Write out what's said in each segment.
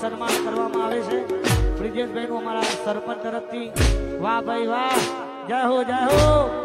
સન્માન કરવામાં આવે છે. બ્રિજેશભાઈનું અમારા સરપંચ તરફથી વાહ ભાઈ વાહ. જય હો જય હો.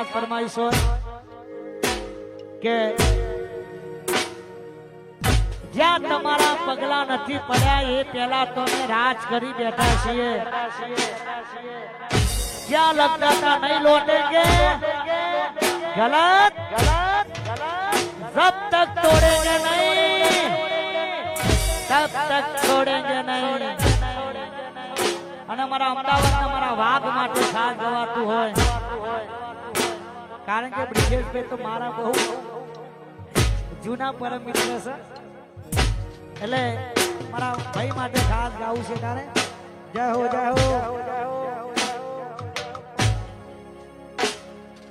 ઈચ્છા ફરમાઈશ કે જ્યાં તમારા પગલા નથી પડ્યા, એ પેલા તો અમે રાજ કરી બેઠા છીએ. ક્યાં લગતા નહીં લોટેંગે, ગલત ગલત જબ તક તોડેંગે નહીં. તબ તક છોડેંગે નહીં. અને મારા અમદાવાદ મારા વાઘ માટે સાથ ગવાતું હોય. કારણ કે બ્રિજેશભાઈ તો મારા બહુ જૂના પરમ મિત્ર છે. એટલે મારા ભાઈ માટે ખાસ ગાવું છે તારે. જય હો જય હો.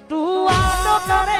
તું આ કરે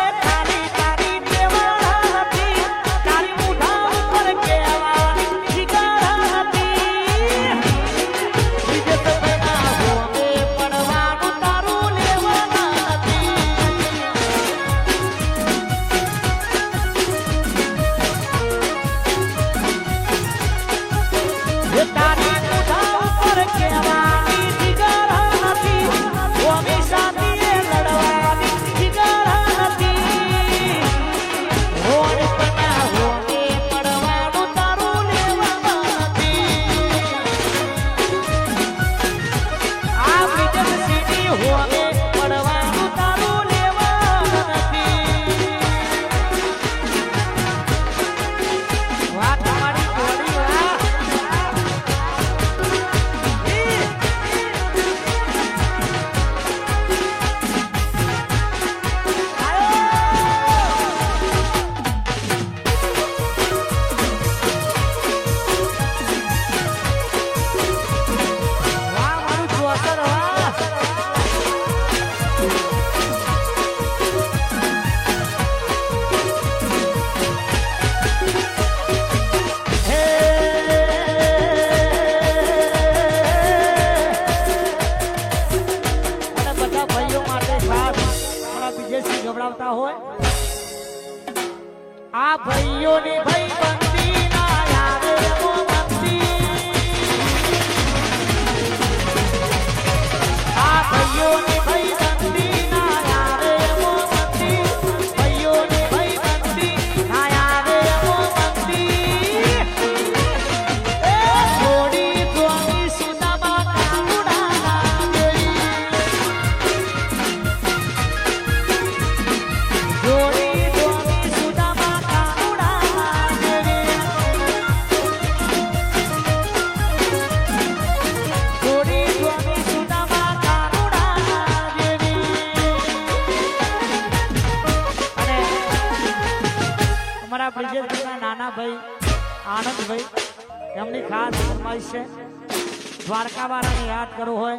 દ્વારકાવાળાને યાદ કરવું હોય.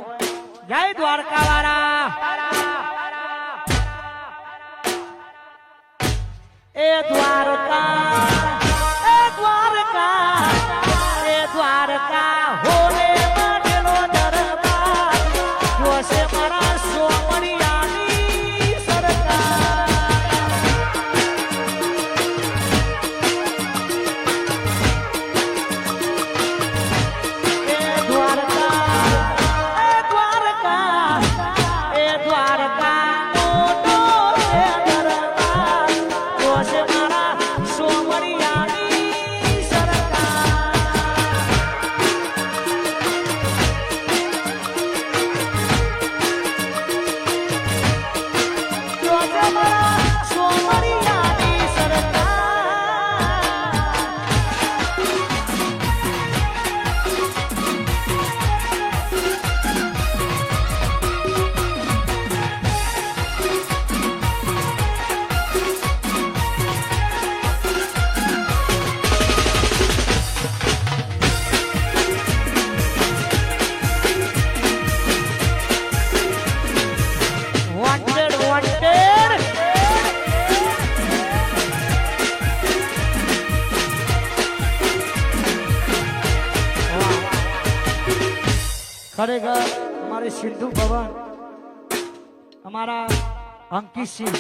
જય દ્વારકાવાળા. સિંધુ ભવન. અમારા અંકિતસિંહ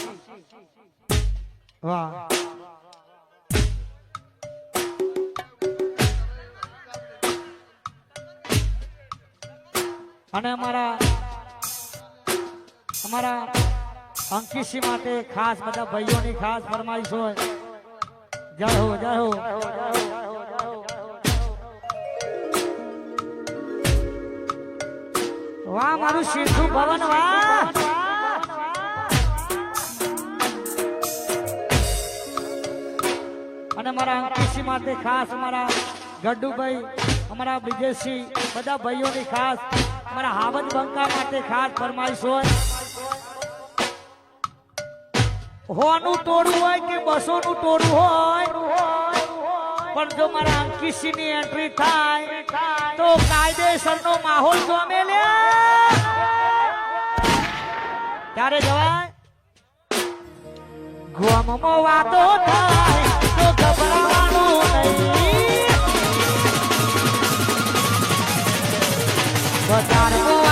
વાહ. અને અમારા અમારા અંકિતસિંહ માટે ખાસ બધા ભાઈઓની ખાસ ફરમાઈશ હોય. જય હો જય હો. વાહ, મારું સિંધુ ભવન, વાહ! અને મારા અંકુશી માટે ખાસ મારા ગડ્ડુભાઈ, અમારા બ્રિજેશસિંહ બધા ભાઈઓની ખાસ, અમારા હાવજ બંકા માટે ખાસ ફરમાઈશ હોય. હોનું ટોળું હોય કે બસોનું ટોળું હોય, પણ જો મારા ની એન્ટ્રી થાય તો કાયદેસરનો માહોલ લે. ત્યારે જવાય? ગોમમાં વાતો થાય તો ગભરાવાનું નહીં. બજારમાં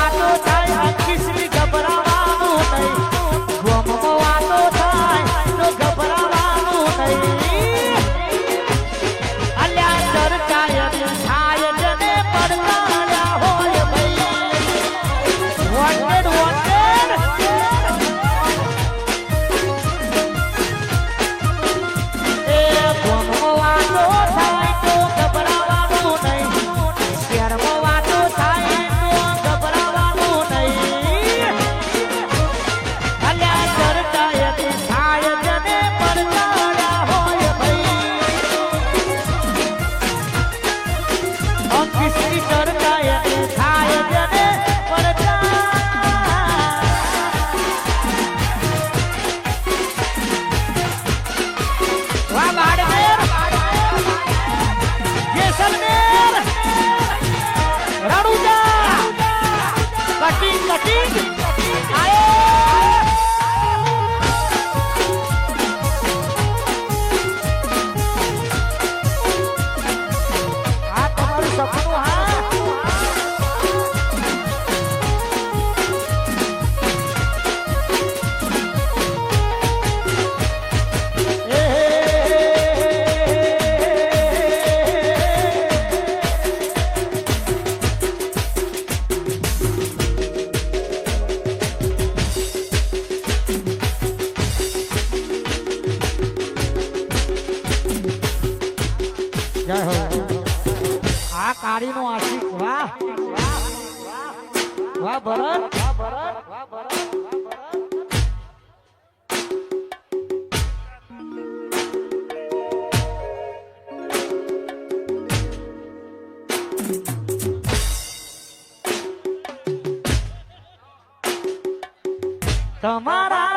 વાહ ભરત તમારા